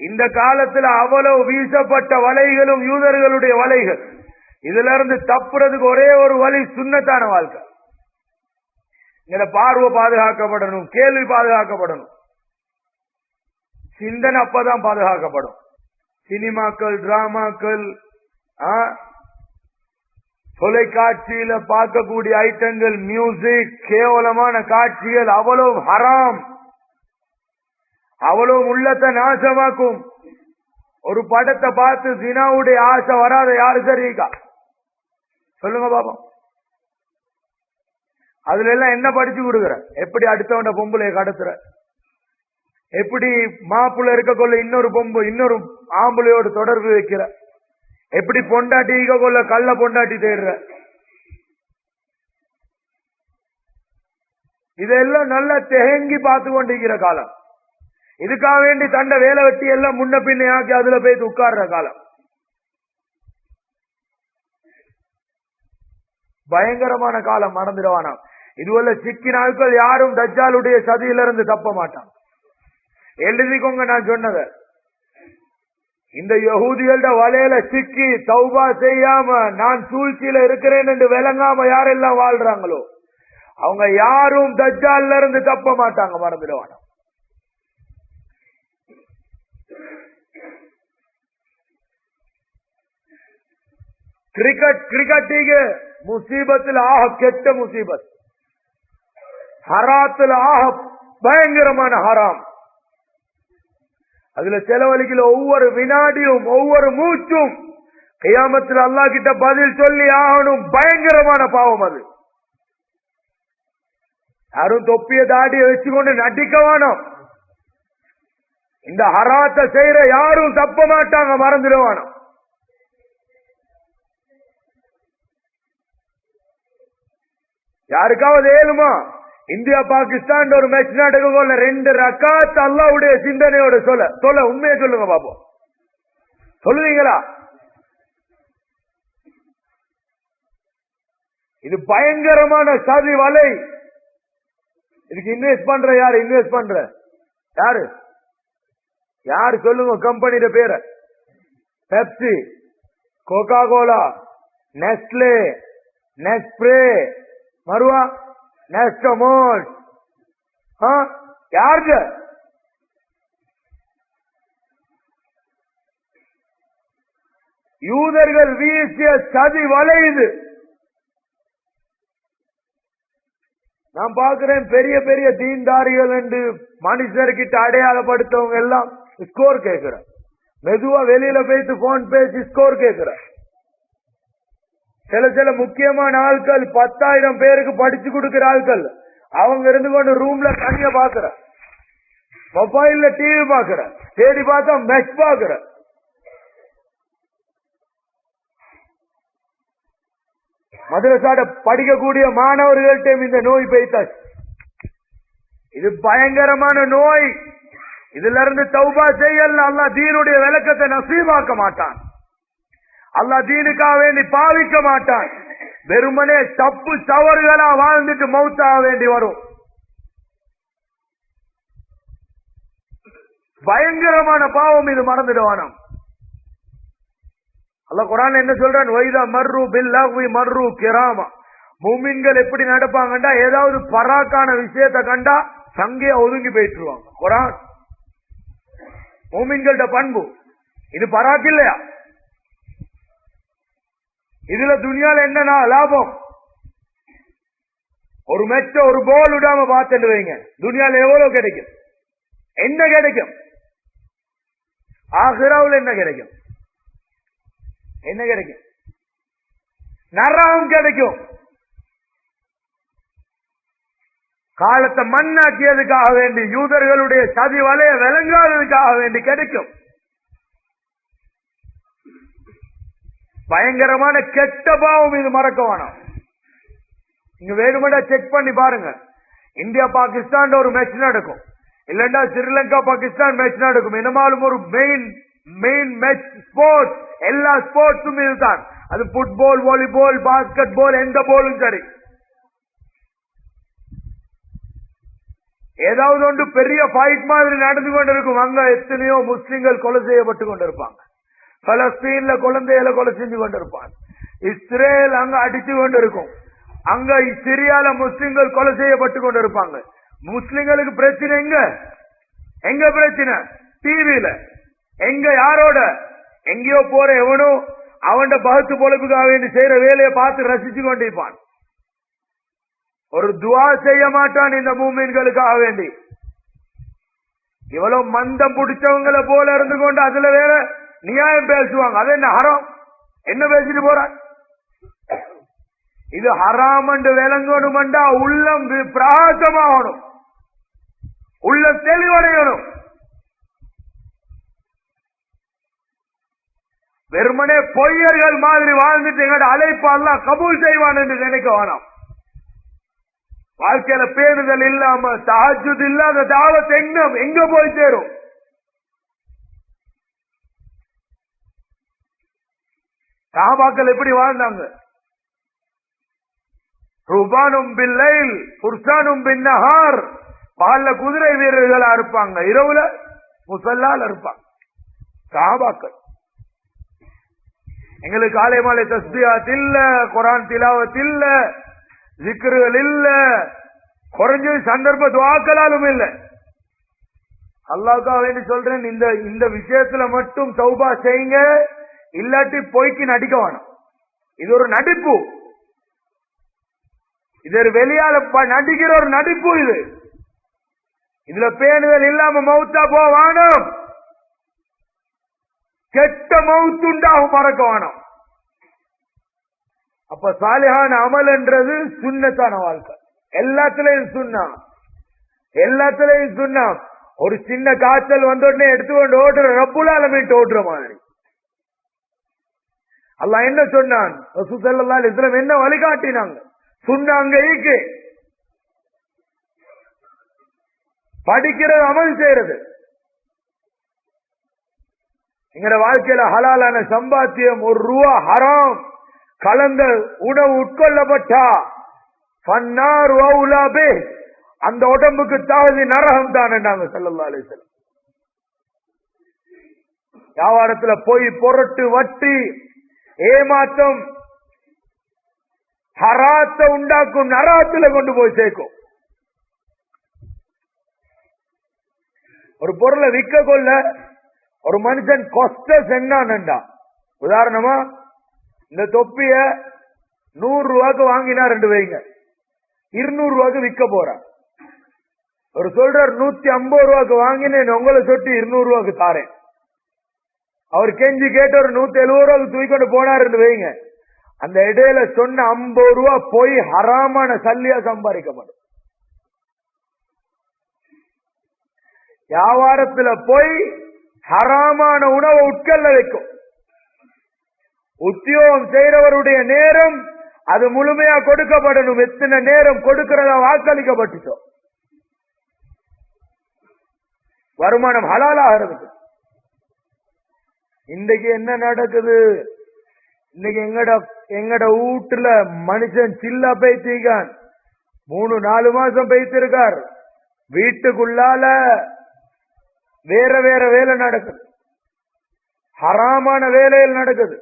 இந்த காலத்துல அவ்வளவு வீசப்பட்ட வலைகளும் யூதர்களுடைய வலைகள். இதுல இருந்து தப்புறதுக்கு ஒரே ஒரு வழி சுண்ணத்தான வாழ்க்கை. இதுல பார்வை பாதுகாக்கப்படணும் கேள்வி பாதுகாக்கப்படணும். சிந்தனை அப்பதான் பாதுகாக்கப்படும். சினிமாக்கள் டிராமாக்கள் ஆ, தொலைக்காட்சியில பார்க்கக்கூடிய ஐட்டங்கள் மியூசிக் கேவலமான காட்சிகள் அவ்வளவு ஹராம். அவ்வளவு உள்ளத்தை நாசமாக்கும். ஒரு படத்தை பார்த்து தினாவுடைய ஆசை வராத யாரு சரிக்கா சொல்லுங்க பாபா அதுல எல்லாம் என்ன படிச்சு கொடுக்குற? எப்படி அடுத்தவன் பொம்பளைய கடத்துற? எப்படி மாப்பிள்ள இருக்க கொள்ள இன்னொரு பொம்பு இன்னொரு ஆம்பளையோட தொடர்பு வைக்கிற? எப்படி பொண்டாட்டி கொள்ள கள்ள பொண்டாட்டி தேடுற? இதெல்லாம் நல்லா தெகங்கி பார்த்து கொண்டிருக்கிற காலம். இதுக்காக வேண்டி தண்ட வேலை வெட்டி எல்லாம் முன்ன பின்ன ஆக்கி அதுல போய் உட்கார்ற காலம்? பயங்கரமான காலம் மறந்துடுவானாம். இதுவல்ல சிக்கி நாட்கள் யாரும் தஜ்ஜாலுடைய சதியிலிருந்து தப்ப மாட்டான். எழுதிக்கோங்க நான் சொன்னத. இந்த யகூதிகளோட வலையில சிக்கி தௌபா செய்யாம நான் சூழ்ச்சியில இருக்கிறேன் என்று விளங்காம யாரெல்லாம் வாழ்றாங்களோ அவங்க யாரும் தஜ்ஜால்ல இருந்து தப்ப மாட்டாங்க மறந்துடுவானா கிரிக்கெட் கிரிக்கெட்டிಗೆ முசீபத்தில் ஆக கெட்ட முசீபத். ஹராத்துல ஆக பயங்கரமான ஹராம். அதுல செலவழிக்கல ஒவ்வொரு வினாடியும் ஒவ்வொரு மூச்சும் கையாமத்தில் அல்லா கிட்ட பதில் சொல்லி ஆகணும். பயங்கரமான பாவம் அது. யாரும் தொப்பிய தாடிய வச்சுக்கொண்டு நடிக்க வேணும். இந்த ஹராத்தை செய்யற யாரும் தப்ப மாட்டாங்க மறந்துடுவானோ யாருக்காவது ஏழுமா? இந்தியா பாகிஸ்தான் ஒரு மேட்ச் நடக்க ரெண்டு ரக்காத் அல்லாவுடைய சிந்தனையோட சொல்ல. சொல்ல உண்மையை சொல்லுங்க பாப்போம். சொல்லுவீங்களா? இது பயங்கரமான சதி வலை. இதுக்கு இன்வெஸ்ட் பண்ற யாரு? இன்வெஸ்ட் பண்ற. யாரு? யாரு சொல்லுங்க கம்பெனியோட பேரை? பெப்சி கோகா கோலா நெஸ்லே நெஸ்ப்ரே மறுவா நெஸ்டமோல் யாருக்கு? யூதர்கள் வீசிய சதி வளையுது நான் பார்க்கிறேன் பெரிய பெரிய தீன்தாரிகள் என்று மனுஷர்கிட்ட அடையாளப்படுத்தவங்க எல்லாம் ஸ்கோர் கேட்கிற மெதுவா வெளியில போயிட்டு போன் பேசி ஸ்கோர் கேட்கிற சில சில முக்கியமான ஆட்கள் பத்தாயிரம் பேருக்கு படிச்சு கொடுக்கிற ஆட்கள் அவங்க இருந்து கொண்டு ரூம்ல தனிய பாக்குற. மொபைல்ல டிவி பாக்குற. தேடி பார்த்தா மெச் பாக்குற. மதுரசாட படிக்கக்கூடிய மாணவர்கள்ட்டையும் இந்த நோய் பெய்தாச்சு இது பயங்கரமான நோய். இதுல இருந்து தௌபா செய்யல. அல்லா தீனுடைய விளக்கத்தை நசீபாக்க மாட்டான். அல்லா தீனுக்காக வேண்டி பாவிக்க மாட்டான். வெறுமனே தப்பு தவறுகளா வாழ்ந்துட்டு மௌத்தாக வேண்டி வரும். பயங்கரமான பாவம் இது மறந்துடுவானாம் அல்ல குரான் என்ன சொல்றான்? வைதா மர்ரு பில்லாஹ்வி மர்ரு கிராமா. மூமின்கள் எப்படி நடப்பாங்கண்டா? ஏதாவது பராக்கான விஷயத்தை கண்டா சங்கையா ஒதுங்கி போயிட்டுருவாங்க. குரான். மூமின்கள்ட பண்பு. இது பராக்கு இல்லையா? இதுல துணியால என்னன்னா லாபம். ஒரு மெச்ச ஒரு போல் விடாம பார்த்துட்டு வைங்க. துணியால எவ்வளவு கிடைக்கும்? என்ன கிடைக்கும்? ஆஹிராவில் என்ன கிடைக்கும்? என்ன கிடைக்கும்? நரகம் கிடைக்கும். காலத்தை மண்ணாக்கியதுக்காக வேண்டி யூதர்களுடைய சதி வலைய விளங்காததுக்காக வேண்டி கிடைக்கும். பயங்கரமான கெட்ட பாவம் இது மறக்க வேணாம். நீங்க வேணுமெண்டா செக் பண்ணி பாருங்க. இந்தியா பாகிஸ்தான் ஒரு மேட்ச் நடக்கும். இல்லண்டா ஸ்ரீலங்கா பாகிஸ்தான் மேட்ச் நடக்கும். என்னமாலும் ஒரு மெயின் மெயின் மேட்ச் ஸ்போர்ட்ஸ் எல்லா ஸ்போர்ட்ஸும் இதுதான். அது ஃபுட்பால் வாலிபால் பாஸ்கெட் பால் எந்த போலும் சரி. ஏதாவது ஒன்று பெரிய ஃபைட் மாதிரி நடந்து கொண்டிருக்கும். அங்க எத்தனையோ முஸ்லிம்கள் கொலை செய்யப்பட்டு கொண்டிருப்பாங்க. பலஸ்தீன்ல குழந்தைகளை கொலை செஞ்சு கொண்டிருப்பான். இஸ்ரேல் அங்க அடிச்சு கொண்டிருக்கும். அங்க சிரியால முஸ்லிம்கள் கொலை செய்யப்பட்டு கொண்டிருப்பாங்க. முஸ்லிம்களுக்கு பிரச்சனை எங்க? எங்க பிரச்சனை? டிவியில எங்க யாரோட? எங்கேயோ போற எவனோ? அவன் பகுத்து பொழப்புக்காக வேண்டி செய்யற வேலையை பார்த்து ரசிச்சு கொண்டிருப்பான். ஒரு துவா செய்ய மாட்டான் இந்த மூமீன்களுக்காக வேண்டி. இவ்வளவு மந்தம் பிடிச்சவங்களை போல இருந்து கொண்டு அதுல வேற நியாயம் பேசுவாங்க. அது என்ன ஹரம்? என்ன பேசிட்டு போறான் இது ஹராம் என்று விளங்கணும்டா உள்ளம் வி- பிரகாசமாகணும். உள்ளம் தெளிவடையணும். வெறுமனே பொய்யர்கள் மாதிரி வாழ்ந்துட்டு எங்கட அழைப்பால் கபூல் செய்வான் என்று நினைக்க வேணாம். வாழ்க்கையில பேணுதல் இல்லாம தஹஜுத் இல்லாத தாவத் எங்க எங்க போய் சேரும்? சாபாக்கள் எப்படி வாழ்ந்தாங்க? ரூபானும் பில்லைல் புர்சானும் பின்னஹார். பகல்ல குதிரை வீரர்களா இருப்பாங்க. இரவுல முசல்லால் இருப்பாங்க. சாபாக்கள். எங்களுக்கு காலை மாலை தஸ்பியாத் இல்ல குரான் திலாவத் இல்ல சிக்கர்கள் இல்ல. குறைஞ்சது சந்தர்ப்ப துவாக்கலாலும் இல்ல. அல்லாவுக்காக வேண்டி சொல்றேன் இந்த இந்த விஷயத்துல மட்டும் சௌபா செய்யுங்க. இல்லாட்டி பொய்க்கு நடிக்க வேணும். இது ஒரு நடிப்பு. இது ஒரு வெளியால ப- நடிக்கிற ஒரு நடிப்பு இது. இதுல பேணுதல் இல்லாம மௌத்தா போ கெட்ட மவுத்துண்டாகும் மறக்க வேணும். அப்ப சாலிஹான அமல் என்றது சுண்ணத்தான வாழ்க்கை. எல்லாத்துலயும் சுண்ணா. எல்லாத்துலயும் சுண்ணா. ஒரு சின்ன காய்ச்சல் வந்த உடனே எடுத்துக்கொண்டு ஓட்டுற ரப்புலால மீட்டு ஓட்டுற மாதிரி. அல்லாஹ் என்ன சொன்னான்? ரசூசல்லா இஸ்லாம் என்ன வழிகாட்டினாங்க? சொன்னாங்க ஈக்கு படிக்கிறது அமல் செய்யறது எங்கட வாழ்க்கையில ஹலாலான சம்பாத்தியம் ஒரு ரூபா ஹராம். கலந்த உணவு உட்கொள்ளப்பட்டா பன்னார் அந்த உடம்புக்கு தகுதி நரகம் தான் நாங்க செல்லல்லா அலிசல்லம் வியாபாரத்துல போய் பொருட்டு வட்டி ஏமாற்றம் ஹராத்தை உண்டாக்கும் நராத்துல கொண்டு போய் சேர்க்கும். ஒரு பொருளை விற்க கொள்ள ஒரு மனுஷன் கொஸ்டஸ் என்னண்டா உதாரணமா இந்த தொப்பிய நூறு ரூபாய்க்கு வாங்கினா ரெண்டு வைங்க. இருநூறு ரூபாய்க்கு விற்க போறான் ஒரு சொல்றார் நூத்தி ஐம்பது ரூபாய்க்கு வாங்கினேன் உங்களை சொட்டு இருநூறு ரூபாய்க்கு தாரேன். அவர் கெஞ்சி கேட்டு ஒரு நூத்தி எழுபது ரூபா தூக்கிக்கொண்டு போனாருன்னு வைங்க. அந்த இடையில சொன்ன ஐம்பது ரூபா போய் ஹராமான சல்லியா சம்பாதிக்கப்படும். வியாபாரத்துல போய் ஹராமான உணவை உட்கொள்ள வைக்கும். உத்தியோகம் செய்யறவருடைய நேரம் அது முழுமையா கொடுக்கப்படணும். எத்தனை நேரம் கொடுக்கிறதா வாக்களிக்கப்பட்டுட்டோம். வருமானம் ஹலாலாகிறதுக்கு இன்னைக்கு என்ன நடக்குது? இன்னைக்கு எங்கட எங்கட வீட்டுல மனுஷன் சில்லா பேய்த்திருக்கான் மூணு நாலு மாசம் பேய்த்திருக்கார் வீட்டுக்குள்ளால வேற வேற வேலை நடக்குது. ஹராமான வேலையில் நடக்குது.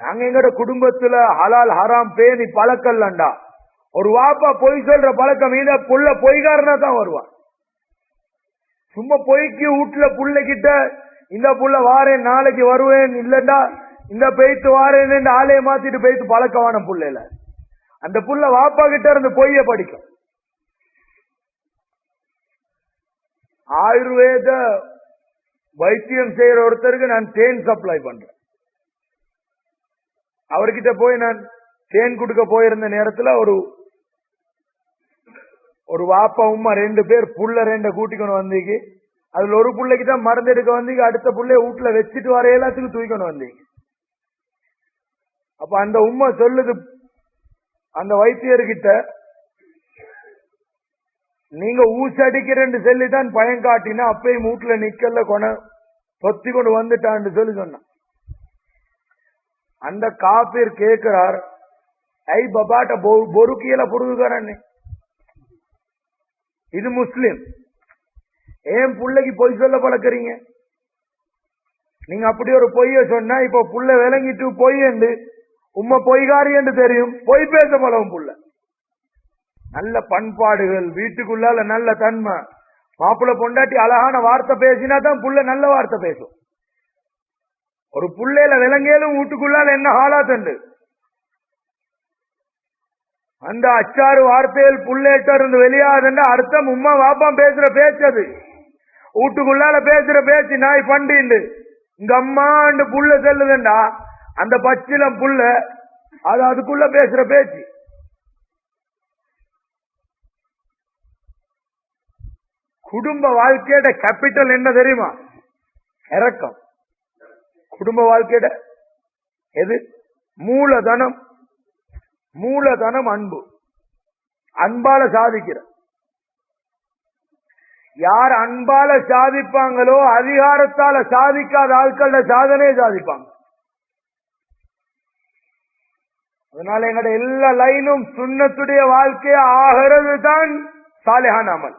நாங்க எங்கட குடும்பத்துல ஹலால் ஹராம் பேணி பழக்கல்லண்டா. ஒரு வாப்பா பொய் சொல்ற பழக்கம் மீத புள்ள பொய்காரனா தான் வருவான் சும்மா பொய்க்கு வீட்டுல புள்ள கிட்ட இந்த புள்ள வாரேன் நாளைக்கு வருவேன் இல்லண்டா இந்த பெய்த்து வாரேன் ஆலையை மாத்திட்டு பெய்த்து பழக்கமான புள்ளையில. அந்த புள்ள வாப்பா கிட்ட இருந்து பொய்ய படிக்கும். ஆயுர்வேத வைத்தியம் செய்யற ஒருத்தருக்கு நான் தேன் சப்ளை பண்றேன். அவர்கிட்ட போய் நான் தேன் கொடுக்க போயிருந்த நேரத்தில் ஒரு ஒரு வாப்பா உமா ரெண்டு பேர் புள்ள ரெண்ட கூட்டிக்கொண்டு வந்தீங்க. அதுல ஒரு பிள்ளைக்கு தான் மருந்து எடுக்க வந்தீங்க அடுத்த பிள்ளைய வீட்டுல வச்சுட்டு வர எல்லாத்துக்கும் தூக்கணும் வந்தீங்க அப்ப அந்த உண்மை சொல்லுது அந்த வைத்தியர்கிட்ட நீங்க ஊசடிக்கிறேன்னு சொல்லி தான் பயம் காட்டினா அப்பயும் வீட்டுல நிக்கல கொண தொத்தி கொண்டு வந்துட்டான்னு சொல்லி சொன்னான் அந்த காப்பீர் கேட்கிறார் ஐ பபாட்ட பொறுக்கியல புடுங்குகிறான்னு. இது முஸ்லிம். ஏன் பிள்ளைக்கு பொய் சொல்ல பழக்கிறீங்க? நீங்க அப்படி ஒரு பொய்ய சொன்னா இப்ப புள்ள விளங்கிட்டு பொய் என்று உம்மை பொய்காரி என்று தெரியும். பொய் பேச பழகும் புள்ள. நல்ல பண்பாடுகள் வீட்டுக்குள்ளால நல்ல தன்மை. மாப்பிள்ள பொண்டாட்டி அழகான வார்த்தை பேசினா தான் புள்ள நல்ல வார்த்தை பேசும். ஒரு புள்ளையில விலங்கேலும் வீட்டுக்குள்ளால என்ன ஹாலாத்துண்டு அந்த அச்சாறு வார்த்தையில் புள்ளேட்ட இருந்து வெளியாகுதுன்னா அர்த்தம் உம்மா வாப்பா பேசுற பேச்சது. வீட்டுக்குள்ளால பேசுற பேச்சு நாய் பண்டிண்டு. இங்க அம்மாண்டு புள்ள செல்லுதுண்டா அந்த பச்சிலம் புள்ள அது அதுக்குள்ள பேசுற பேச்சு. குடும்ப வாழ்க்கையோட கேபிட்டல் என்ன தெரியுமா? இறக்கம். குடும்ப வாழ்க்கையோட எது? மூலதனம். மூலதனம் அன்பு. அன்பால சாதிக்கிற. யார் அன்பால சாதிப்பாங்களோ அதிகாரத்தால சாதிக்காத ஆட்கள சாதனையை சாதிப்பாங்க. அதனால எங்கட எல்லா லைனும் சுண்ணத்துடைய வாழ்க்கைய ஆகிறது தான் சாலிஹான் அமல்.